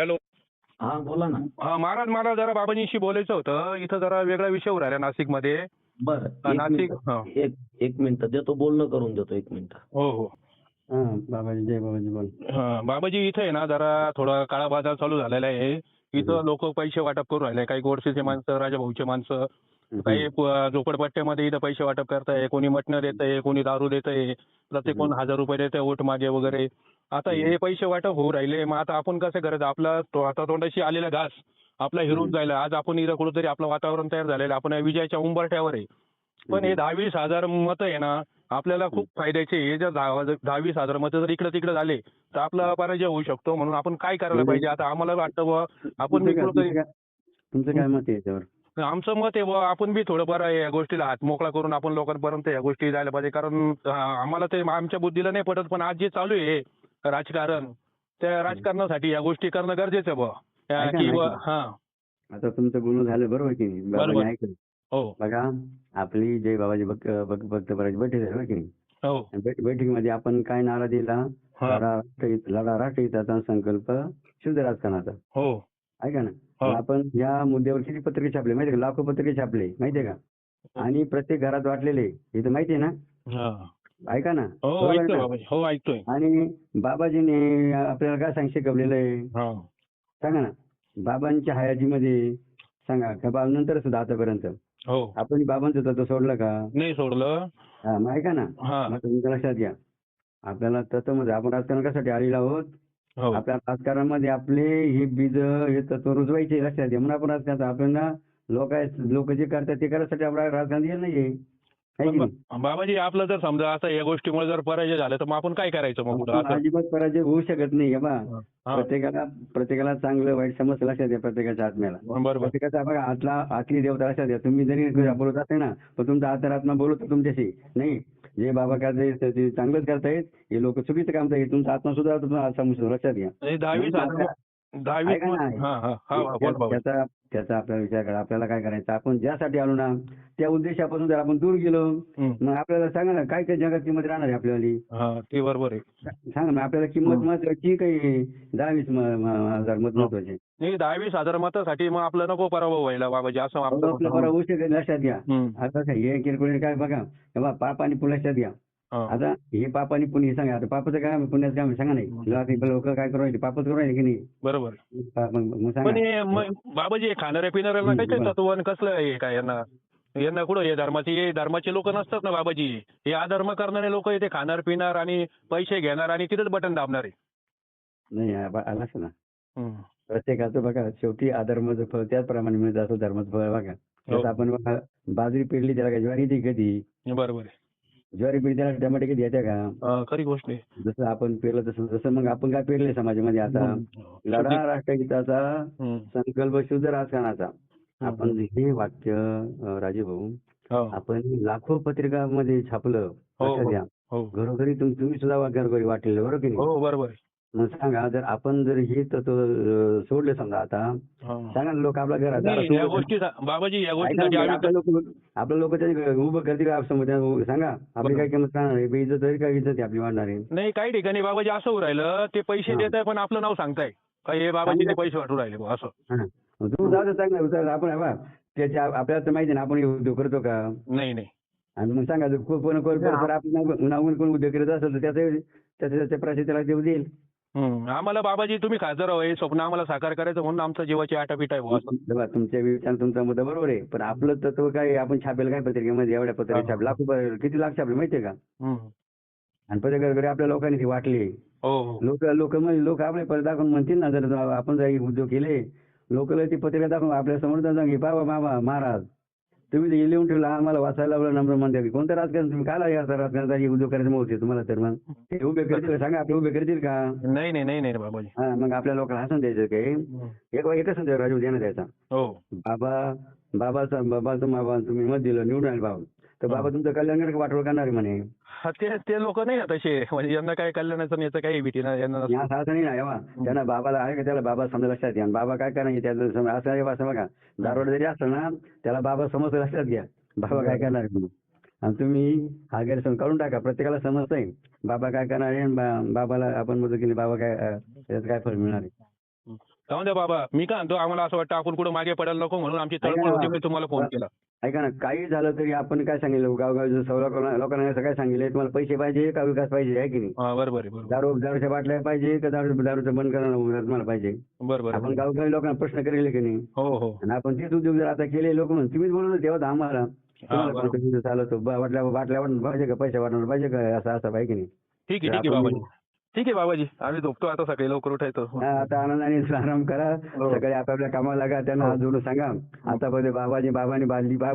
Hello. हा बोला ना. हा महाराज मला जरा बाबाजींशी बोलायचं होतं. इथं जरा वेगळा विषय राहिला नाशिकमध्ये. बर हा, एक नाशिक मिनिट. हा. एक एक मिनिट. देतो बोलणं करून देतो एक मिनिट. हो हो. हा बाबाजी जय बाबाजी बोल. हा, बाबाजी इथे आहे ना जरा थोडा काळा बाजार चालू झालेला आहे. इथं लोक पैसे वाटप करून राहिले. काही गोडसेचे माणसं राजाभाऊचे माणसं काही प- झोपडपट्ट्यामध्ये इथं पैसे वाटप करताय. कोणी मटणं देतंय कोणी दारू देतंय. प्रत्येक कोण हजार रुपये देतंय वोट मागे वगैरे. आता हे पैसे वाटप होऊ राहिले. मग आता आपण कसं करायचं? आपला तो- आता तोंडाशी आलेला घास आपला हिरून जायला. आज आपण इथं कुठेतरी आपलं वातावरण तयार झालेलं. आपण विजयाच्या उंबरठ्यावर आहे. पण हे दहा वीस हजार मतं आहे ना आपल्याला खूप फायद्याचे हे जर दहा दहा वीस हजार मतं जर इकडे तिकडे झाले तर आपला पराजय होऊ शकतो. म्हणून आपण काय करायला पाहिजे? आता आम्हाला वाटतं बुवा आपण तुमचं काय- मत आहे याच्यावर? आमचं मत आहे बुवा आपण बी थोडंफार या गोष्टीला हात मोकळा करून आपण लोकांपर्यंत या गोष्टी जायला पाहिजे. कारण आम्हाला ते आमच्या बुद्धीला नाही पटत पण आज जे चालू आहे राजकारण. त्या राजकारणासाठी या गोष्टी करणं गरजेचं आहे बुवा. हा. आता तुमचं बोलणं झालं बरोबर की नाही? हो. बघा आपली जय बाबाजी भक्त भक्त बैठक बरं की नाही? हो. बैठकीमध्ये आपण काय नारा दिला. लढा राष्ट्रहित- लढा राष्ट्रहिताचा संकल्प शुद्ध राजकारणाचा. हो. ऐका ना. हो. पण आपण या मुद्द्यावर किती पत्रिके छापले? माहितीये का? लाखो पत्रिके छापले माहितीये का? आणि प्रत्येक घरात वाटलेले हे तर माहितीये ना. ऐका ना. हो ऐकतोय? बाबाजी. हो ऐकतोय. आणि बाबाजीने आपल्याला काय सांग शिकवलेलं आहे सांगा ना. बाबांच्या हयातीमध्ये सांगा. का नंतर सुद्धा आतापर्यंत? हो. आपण बाबांचं तत्व सोडलं का? नाही सोडलं. हा ऐका ना. तुमच्या लक्षात घ्या. आपल्याला तत्वमध्ये आपण राजकारण कशासाठी आलेलो आहोत? हो. आपल्या राजकारणामध्ये आपले हे बीज हे तत्व रुजवायचे लक्षात घ्या. म्हणून आपण राजकारण आपल्याला लोक लोक जे करतात ते करायसाठी आपण राजकारण दिलं नाहीये? बाबाजी आपलं जर समजा असं या गोष्टीमुळे जर पराजय झाला तर मग आपण काय करायचं मग पुढं? असं अजिबात पराजय होऊ शकत नाही बा. प्रत्येकाला प्रत्येकाला चांगलं वाईट समज लक्षात घ्या प्रत्येकाच्या आत्म्याला. बरोबर. प्रत्येकाचा बघा आतला आतली देवता लक्षात घ्या तुम्ही जरी बोलत असेल ना पण तुमचा आत्मा बोलतो तुमच्याशी. नाही? जे बाबा करतायत ते चांगलंच करतायत. हे लोक चुकीचं काम करतायत. तुमचा आत्मा सुद्धा लक्षात घ्या. ऐका ना. हा हा हा हा, बोल बाबा त्याचा त्याचा आपल्याला विचार करा आपल्याला काय करायचं आपण ज्यासाठी आलो ना त्या उद्देशापासून जर आपण दूर गेलो. मग आपल्याला सांगा ना काय काय जगात किंमत राहणार आहे आपल्याला हा ते बरोबर आहे सांगा ना आपल्याला किंमत महत्वाची काही दहावीस म- म- हजार मत. महत्वाची नाही दहावीस हजार मतासाठी मग आपलं नको पराभव व्हायला बाबाजी असं आपलं आमचं बरं होऊ शकत लक्षात घ्या. आता हे किरकोळ काय बघा हे बघा पाप आणि लक्षात घ्या. आता हे पाप आणि पुण्य सांगा आता पापाचं काय पुण्याचं काय सांगा नाही. लोक काय करू राहिले? पापच करू राहिले की नाही? बरोबर. पण बाबाजी खाणाऱ्या पिणाऱ्याला काय आणि कसलं आहे काय यांना? यांना कुठं हे धर्माचे हे धर्माचे लोक नसतात ना बाबाजी. हे अधर्म करणारे लोक ते खाणार पिणार आणि पैसे घेणार आणि तिथेच बटन दाबणारे नाही बा- आलं असं ना. प्रत्येकाचं बघा शेवटी अधर्माचं फळ त्याचप्रमाणे मिळत असं धर्माचं फळ बघा. हो. आपण बाजरी पेरली त्याला काय ज्वारी येते कधी? बरोबर ज्वारी पेरली त्याला टमाटे येते का? हा, खरी गोष्ट आहे. जसं आपण पेरलं तसं जसं मग आपण काय पेरले समाजामध्ये आता. लढा राष्ट्रहिताचा हम्म. संकल्प शुद्ध राजकारणाचा. आपण हे वाक्य अं, राजीव भाऊ हो. आपण लाखो पत्रिकामध्ये छापलं. हो, लक्षात हो. घ्या. हो. घरोघरी तुम- तुम्ही सुद्धा घरोघरी वाटलेलं बरोबर की नाही? हो बरोबर आहे. मग सांगा जर आपण जर हे तत्व सोडले समजा आता. सांगा लोक आपल्या घरात बाबाजी आम्ही आपल्या लोक उभं करतील का समोर सांगा आपली. काय किंमत राहणार आहे? बेइज्जत तरी काय इज्जत आहे आपली वाढणार? आहे नाही काही ठिकाणी बाबाजी असं होऊ राहिलं ते पैसे हा. देत आहे पण आपलं नाव सांगताय. का हे बाबाजी ते पैसे वाटू राहिले असं. तू जाऊ उचल. आपण बा त्याच्या आपल्याला तर माहिती ना आपण उद्योग करतो का? नाही नाही. आणि मग सांगा कोण कोण आपण कोण उद्योग करत असेल तर त्याचं त्याच्या त्याच्या प्राशी त्याला देऊ देईल. आम्हाला बाबाजी तुम्ही खासदार व्हावे हे स्वप्न आम्हाला साकार करायचं म्हणून आमचं जीवाची आटापीट आहे बुवा, तेव्हा तुमच्या विचार तुमचा मुद्दा बरोबर आहे. पण आपलं तत्व काय? आपण छापेल काय पत्रिकेमध्ये? एवढ्या पत्रिका. छाप. लाखो प- किती लाख छापले माहितीये का? हम्म. आणि पत्रकार आपल्या लोकांनी ती वाटली. हो हो. लोक लोक लोक आपले परत दाखवून म्हणतील ना जर आपण जर हे उद्योग केले लोक ती पत्रिका दाखवून आपल्यासमोर जाऊन बाबा मामा महाराज तुम्ही ते लिहून ठेवलं आम्हाला वाचायला लावलं नंबर म्हणते की कोणतं राजकारण तुम्ही काय लागेल राजकारणाचा उद्योग करायचं होते तुम्हाला तर मग. ते उभे करतील? सांगा आपले उभे करतील का? नाही नाही नाही नाही बाबाजी. हा मग आपल्या लोकांना हसून द्यायचं काही. एक एकच राजू देणं द्यायचा हो. बाबा बाबाचा बाबाचं बाबा तुम्ही मत दिलं निवडून आले बाबा. तर बाबा तुमचं कल्याण वाटोळ करणार आहे म्हणे? हा, ते ते लोक नाही तसे म्हणजे यांना काय कल्याणाचं याचं काही भीती नाही यांना या असं नाही ना त्यांना बाबाला आहे का त्याला बाबा समजा लक्षात घ्या. बाबा काय करणार हे त्याचं असं आहे असं बघा. दारोड जरी असलं ना त्याला बाबा समज लक्षात घ्या. बाबा काय करणार आहे म्हणून? आणि तुम्ही हा गैरसमज काढून टाका. प्रत्येकाला समजतंय बाबा काय करणार आहे बाबाला आपण मदत केली बाबा काय अं, त्याच्यात काय फरक मिळणार आहे? जाऊन द्या बाबा. मी काय म्हणतो आम्हाला असं वाटतं आपण कुठं मागे पडायला नको म्हणून आमची तळमळ. होती मी तुम्हाला फोन केला. ऐका ना काही झालं तरी आपण काय सांगितलं गावगाव सौ लोकांना काय सांगितलं तुम्हाला पैसे पाहिजे का विकास पाहिजे आहे की नाही? हा बरोबर आहे बरोबर दारू दारूच्या बाटल्या पाहिजे का दारू दारूचं बंद करणं तुम्हाला पाहिजे? बरोबर आपण. गावगावी लोकांना प्रश्न करेल की नाही? हो हो. आणि आपण तेच उद्योग जर आता केले लोक म्हणून तुम्हीच होते तेव्हा तर आम्हाला. तुम्हाला बरोबर. कोणतं बिझनेस चालवतो? ब- बाटल्या बाटल्या वाटून पाहिजे का पैसे वाटणार पाहिजे का? असं असं पाहिजे की नाही? ठीक आहे ठीक आहे बाबाजी. ठीक आहे बाबाजी. आम्ही झोपतो आता सकाळी लवकर उठायचो. हा, आता आनंदाने आराम करा. हो. सकाळी आपापल्या कामाला लागा त्यांना हात जोडून सांगा. आतापर्यंत बाबाजी बाबांनी बांधली बा